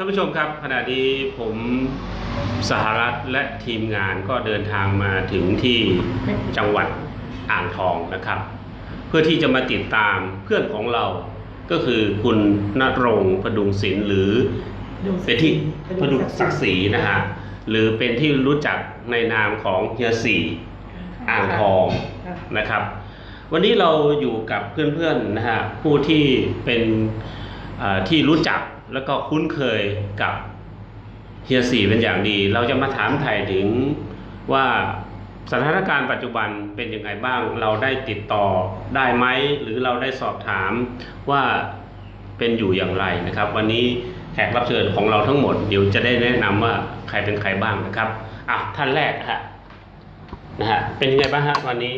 ท่านผู้ชมครับขณะนี้ผมสหรัฐและทีมงานก็เดินทางมาถึงที่จังหวัดอ่างทองนะครับ เพื่อที่จะมาติดตามเพื่อนของเราก็คือคุณณรงค์พดุงศิลป์หรือเป็นที่พดุงศักดิ์ศรีนะฮะหรือเป็นที่รู้จักในนามของเฮียสี่อ่างทองนะครับ วันนี้เราอยู่กับเพื่อนๆนะฮะผู้ที่เป็นเอ่อ ที่รู้จักแล้วก็คุ้นเคยกับเฮียสี่เป็นอย่างดี เราจะมาถามไถ่ถึงว่าสถานการณ์ปัจจุบันเป็นยังไงบ้าง เราได้ติดต่อได้ไหมหรือเราได้สอบถามว่าเป็นอยู่อย่างไรนะครับ วันนี้แขกรับเชิญของเราทั้งหมดเดี๋ยวจะได้แนะนำว่าใครเป็นใครบ้างนะครับอะท่านแรกฮะนะฮะเป็นยังไงบ้างฮะวันนี้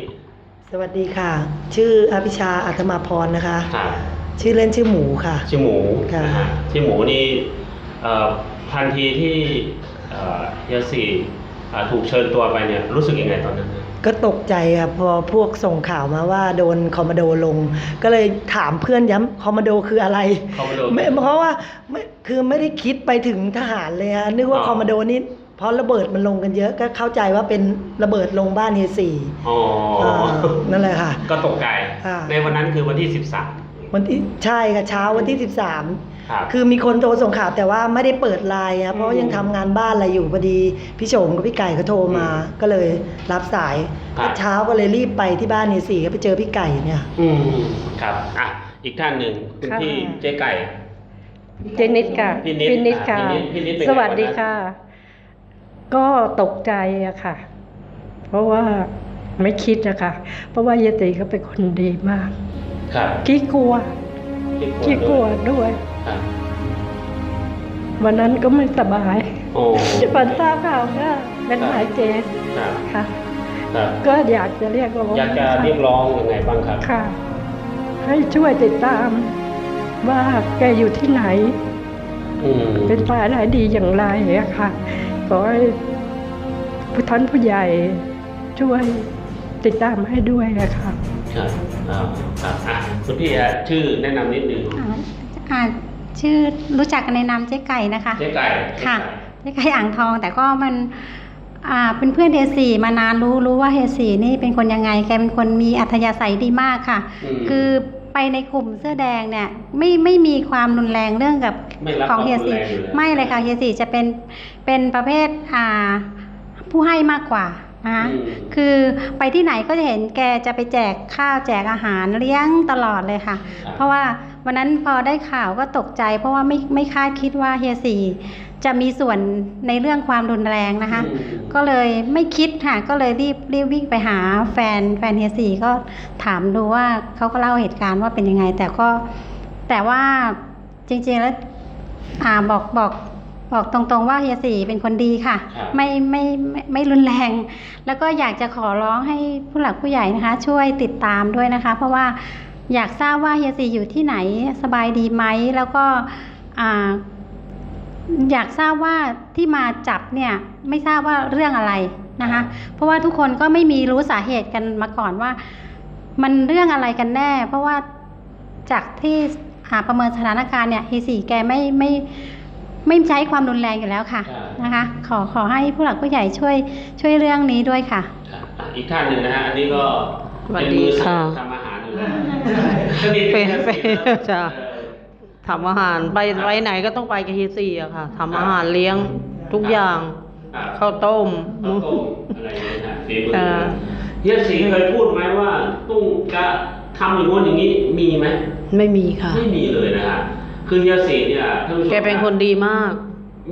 สวัสดีค่ะ ชื่ออภิชาอัธมาพรนะคะครับ ชื่อเล่นชื่อหมูค่ะ ชื่อหมูค่ะ นะฮะชื่อหมูนี่เอ่อทันทีที่เอ่อเฮียสี่เอ่อถูกเชิญตัวไปเนี่ยรู้สึกยังไงตอนนั้นนะ ก็ตกใจค่ะพอพวกส่งข่าวมาว่าโดนคอมมานโดลง ก็เลยถามเพื่อนย้ำคอมมานโดคืออะไรคอมมานโดไม่เพราะว่าไม่คือไม่ได้คิดไปถึงทหารเลยฮะนึกว่าอ๋อ คอมมานโดนี่เพราะระเบิดมันลงกันเยอะก็เข้าใจว่าเป็นระเบิดลงบ้านเฮสี่อ๋ออานั่นแหละค่ะ ก็ตกใจ ค่ะ ในวันนั้นคือวันที่ วันที่ ใช่ค่ะเช้าวันที่13 13ครับคือมีคนโทรส่งข่าวแต่ว่าไม่ได้เปิดไลน์นะเพราะว่ายังทำงานบ้านอะไรอยู่พอดีพี่โฉมกับพี่ไก่เขาโทรมา ก็เลยรับสายครับ เช้าก็เลยรีบไปที่บ้านเนสี่ก็ไปเจอพี่ไก่เนี่ย อืมครับอะอีกท่านหนึ่งคุณค่ะ พี่เจ๊ไก่ เจนิดค่ะพี่นิดนิดค่ะ อ่าพี่นิดพี่นิดเป็นไงสวัสดีวันนั้น ค่ะ ก็ตกใจอะค่ะ เพราะว่าไม่คิดอะค่ะ เพราะว่ายายตีเขาเป็นคนดีมาก ครับขี้กลัวที่ขี้กลัวด้วยครับวันนั้นก็ไม่สบายโอ้ฝันทราบข่าวว่าเป็นหมายเจนครับค่ะครับก็อยากจะเรียกร้องอยากจะเรียกร้องยังไงบ้างครับค่ะ ให้ช่วยติดตาม ว่าแกอยู่ที่ไหนอืมเป็นฝ่ายไหนดีอย่างไรอะค่ะขอให้ผู้ท่านผู้ใหญ่ช่วยติดตามให้ด้วยอะค่ะ ครับครับครับอะคุณพี่ฮะชื่อแนะนำนิดนึงอ่าอ่าชื่อรู้จักกันในนามเจ๊ไก่นะคะ เจ๊ไก่ค่ะเจ๊ไก่อ่างทองแต่ก็มันอ่าเป็นเพื่อนเฮยสี่มานานรู้รู้ว่าเฮยสี่นี่เป็นคนยังไงแกเป็นคนมีอัธยาศัยดีมากค่ะมคือไปในกลุ่มเสื้อแดงเนี่ยไม่ไม่มีความรุนแรงเรื่องกับไม่รับของเฮียความรุนสี่แรงอยู่แล้วไม่เลยค่ะเฮียสี่จะเป็นเป็นประเภทอ่าผู้ให้มากกว่า นะคะอืมคือไปที่ไหนก็จะเห็นแกจะไปแจกข้าวแจกอาหารเลี้ยงตลอดเลยค่ะครับเพราะว่าวันนั้นพอได้ข่าวก็ตกใจ เพราะว่าไม่ไม่คาดคิดว่าเฮียสี่จะมีส่วนในเรื่องความรุนแรงนะคะอืมก็เลยไม่คิดค่ะ ก็เลยรีบรีบวิ่งไปหาแฟนแฟนเฮียสี่ก็ถามดูว่าเขาก็เล่าเหตุการณ์ว่าเป็นยังไง แต่ก็แต่ว่าจริงๆแล้วอ่าบอกบอก บอกตรงๆว่าเฮียสี่เป็นคนดีค่ะ ครับ ไม่ไม่ไม่ไม่รุนแรง แล้วก็อยากจะขอร้องให้ผู้หลักผู้ใหญ่นะคะ ช่วยติดตามด้วยนะคะ เพราะว่าอยากทราบว่าเฮียสี่อยู่ที่ไหนสบายดีไหมแล้วก็อ่าอยากทราบว่าที่มาจับเนี่ยไม่ทราบว่าเรื่องอะไรนะคะ เพราะว่าทุกคนก็ไม่มีรู้สาเหตุกันมาก่อนว่า มันเรื่องอะไรกันแน่ เพราะว่าจากที่หาประเมินสถานการณ์เนี่ยเฮียสี่แกไม่ไม่ ไม่ใช้ความรุนแรงอยู่แล้วค่ะครับนะคะ ขอขอให้ผู้หลักผู้ใหญ่ช่วยช่วยเรื่องนี้ด้วยค่ะครับอะอีกท่านหนึ่งนะฮะอันนี้ก็สวัสเป็นดีมือค่ะทำอาหารอยู่แล้วก็ดีเป็นนะเป็นเออจ้ะทำอาหารไปไว้ไหนก็ต้องไปกับเฮียสี่อะค่ะทำอาหารเลี้ยงทุกอย่างครับข้าวต้มข้าวต้มอะไรอย่างเงี้ยนะฝีมือเออเฮียสีเคยพูดไหมว่าตุ้งจะทำอย่างงู้นอย่างนี้มีไหมไม่มีค่ะ ไม่มีเลยนะฮะ คือเฮียสีเนี่ยท่านผู้ชมแกเป็นคนดีมาก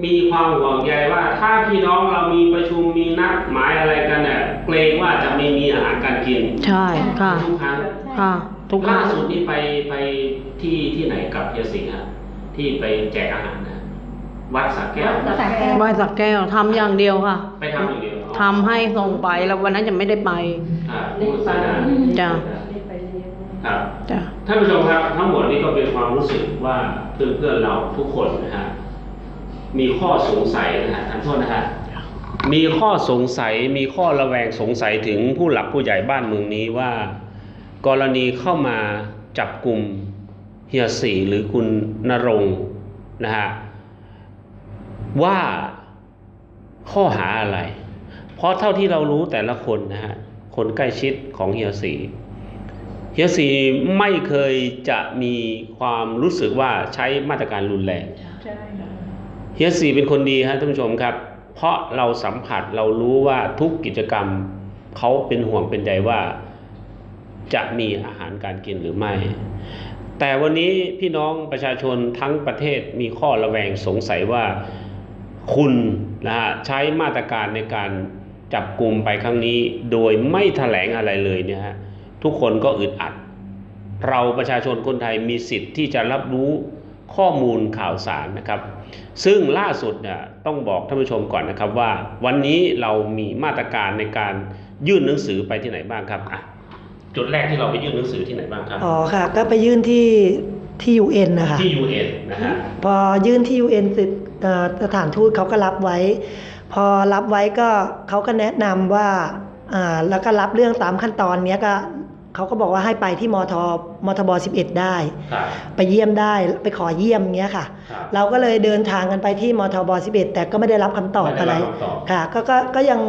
มีความห่วงใยว่า ถ้าพี่น้องเรามีประชุมมีนัดหมายอะไรกันเนี่ยเกรงว่าจะไม่มีอาหารการกินใช่ค่ะทุกครั้งค่ะทุกคล่ารั้งสุดนี่ไปไปที่ที่ไหนกับเฮียสิงห์ฮะที่ไปแจกอาหารนะวัดสักแก้ววัดสระแก้วไหว้สักแก้วทำอย่างเดียวค่ะ ไปทำอย่างเดียวทำให้ส่งไปแล้ววันนั้นจะไม่ได้ไปอ่าพูดซะนะจ้ะ ครับจ้ะท่านผู้ชมครับทั้งหมดนี้ก็เป็นความรู้สึกว่าเพื่อนเพื่อนๆเราทุกคนนะฮะมีข้อสงสัยนะฮะท่านโทษนะฮะมีข้อสงสัยมีข้อระแวงสงสัยถึงผู้หลักผู้ใหญ่บ้านเมืองนี้ว่า กรณีเข้ามาจับกลุ่มเฮียสีหรือคุณนรงค์นะฮะว่าข้อหาอะไร เพราะเท่าที่เรารู้แต่ละคนนะฮะคนใกล้ชิดของเฮียสีเฮี ยสีไม่เคยจะมีความรู้สึกว่าใช้มาตรการรุนแรงใช่ค่ะเฮียสีเป็นคนดีฮะท่านผู้ชมครับ เพราะเราสัมผัสเรารู้ว่าทุกกิจกรรมเขาเป็นห่วงเป็นใยว่าจะมีอาหารการกินหรือไม่ แต่วันนี้พี่น้องประชาชนทั้งประเทศมีข้อระแวงสงสัยว่าคุณนะฮะใช้มาตรการในการจับกลุ่มไปครั้งนี้ โดยไม่แถลงอะไรเลยเนี่ยฮะ ทุกคนก็อึดอัด เราประชาชนคนไทยมีสิทธิ์ที่จะรับรู้ข้อมูลข่าวสารนะครับ ซึ่งล่าสุดเนี่ยต้องบอกท่านผู้ชมก่อนนะครับว่า วันนี้เรามีมาตรการในการยื่นหนังสือไปที่ไหนบ้างครับอะจุดแรกที่เราไปยื่นหนังสือที่ไหนบ้างครับอ๋อค่ะ ก็ไปยื่นที่ที่ UN นะคะที่ UN นะฮะพอยื่นที่ UN เสร็จเอ่อสถานทูตเขาก็รับไว้ พอรับไว้ก็เขาก็แนะนำว่าอ่าแล้วก็รับเรื่องตามขั้นตอนเนี้ยก็ เขาก็บอกว่าให้ไปที่มทมทบ11ได้ครับไปเยี่ยมได้ไปขอเยี่ยมเงี้ยค่ะครับเราก็เลยเดินทางกันไปที่มทบ11แต่ก็ไม่ได้รับคำตอบไม่อะไรได้รับคำตอบค่ะก็ก็ก็ยัง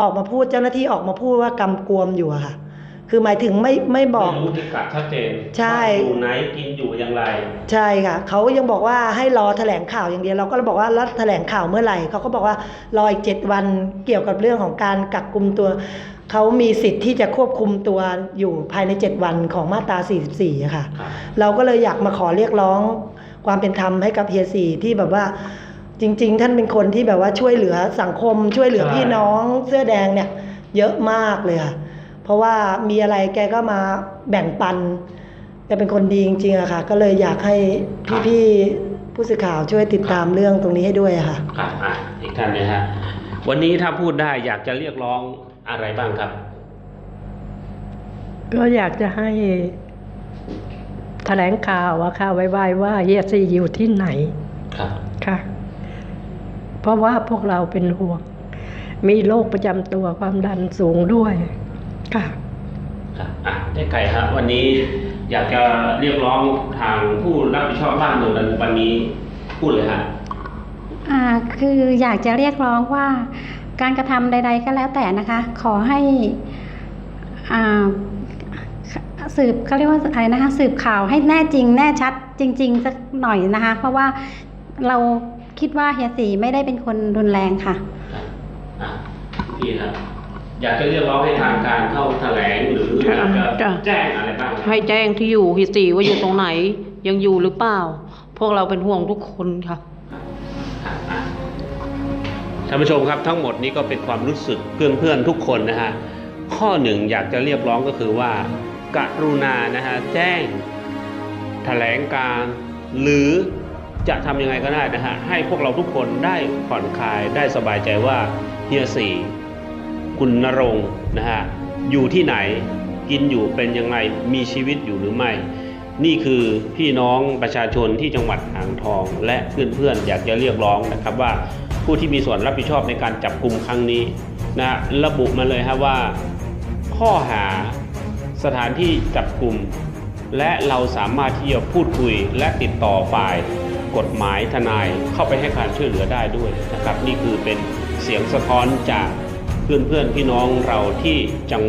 ออกมาพูดเจ้าหน้าที่ออกมาพูดว่ากำกวมอยู่อะค่ะ คือหมายถึงไม่ไม่บอกไม่รู้พิกัดชัดเจนใช่ว่าอยู่ไหนกินอยู่อย่างไร ใช่ค่ะเขายังบอกว่าให้รอแถลงข่าวอย่างเดียวเราก็บอกว่าแล้วแถลงข่าวเมื่อไหร่เขาก็บอกว่ารออีกเจ็ดวันเกี่ยวกับเรื่องของการกักกุมตัว เขามีสิทธิ์ที่จะควบคุมตัวอยู่ภายใน 7 วันของมาตรา 44อะค่ะครับเราก็เลยอยากมาขอเรียกร้องความเป็นธรรมให้กับเฮียสีที่แบบว่าจริง ๆ ท่านเป็นคนที่แบบว่าช่วยเหลือสังคม ช่วยเหลือใช่พี่น้องเสื้อแดงเนี่ย เยอะมากเลยค่ะ เพราะว่ามีอะไรแกก็มาแบ่งปันแกเป็นคนดีจริงๆอะค่ะ ก็เลยอยากให้พี่ๆผู้สื่อข่าวช่วยติดตามเรื่องตรงนี้ให้ด้วยอะค่ะครับอะอีกท่านนะฮะวันนี้ถ้าพูดได้อยากจะเรียกร้อง อะไรบ้างครับ ก็อยากจะให้แถลงข่าวอะค่ะไว้ๆว่าเฮียซีอยู่ที่ไหนครับค่ะ เพราะว่าพวกเราเป็นห่วง มีโรคประจำตัวความดันสูงด้วย ค่ะครับอะได้ไก่ครับ วันนี้อยากจะเรียกร้องทางผู้รับผิดชอบบ้านเมืองวันนี้พูดเลยฮะอ่าคืออยากจะเรียกร้องว่า การกระทำใด ๆ ก็แล้วแต่นะคะ ขอให้อ่าสืบเขาเรียกว่าอะไรนะคะ สืบข่าวให้แน่จริง แน่ชัดจริง ๆ สักหน่อยนะคะ เพราะว่าเราคิดว่าเฮียสีไม่ได้เป็นคนรุนแรงค่ะครับอะพี่ครับอยากจะเรียกร้องให้ทางการเข้าแถลงหรืออยากจะจ้ะแจ้งอะไรบ้างครับให้แจ้งที่อยู่ฮิสีว่าอยู่ตรงไหนยังอยู่หรือเปล่า พวกเราเป็นห่วงทุกคนค่ะ ท่านผู้ชมครับทั้งหมดนี้ก็เป็นความรู้สึกเพื่อนๆทุกคนนะฮะข้อหนึ่งอยากจะเรียกร้องก็คือว่า กรุณานะฮะแจ้งแถลงการหรือจะทำยังไงก็ได้นะฮะให้พวกเราทุกคนได้ผ่อนคลายได้สบายใจว่าเฮียสี่คุณนรงนะฮะอยู่ที่ไหนกินอยู่เป็นยังไงมีชีวิตอยู่หรือไม่ นี่คือพี่น้องประชาชนที่จังหวัดอ่างทอง และเพื่อนๆอยากจะเรียกร้องนะครับว่า ผู้ที่มีส่วนรับผิดชอบในการจับกลุ่มครั้งนี้นะระบุมาเลยครับว่าข้อหาสถานที่จับกลุ่ม และเราสามารถที่จะพูดคุยและติดต่อฝ่ายกฎหมายทนายเข้าไปให้การช่วยเหลือได้ด้วยนะครับ นี่คือเป็นเสียงสะท้อนจากเพื่อนๆพี่น้องเราที่จังหวัด